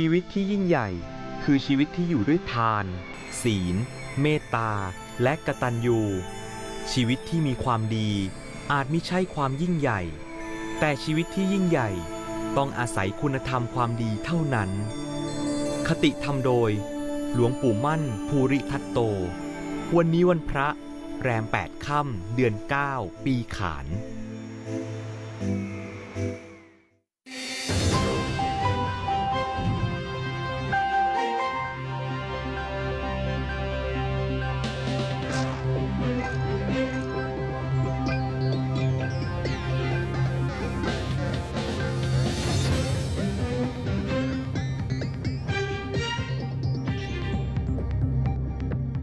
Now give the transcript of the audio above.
ชีวิตที่ยิ่งใหญ่ คือชีวิตที่อยู่ด้วยทาน ศีล เมตตา และกตัญญูชีวิตที่มีความดีอาจไม่ใช่ความยิ่งใหญ่ แต่ชีวิตที่ยิ่งใหญ่ต้องอาศัยคุณธรรมความดีเท่านั้น คติธรรมโดย หลวงปู่มั่นภูริทัตโต วันนี้วันพระแรมแปดค่ำเดือน 9 ปีขาน「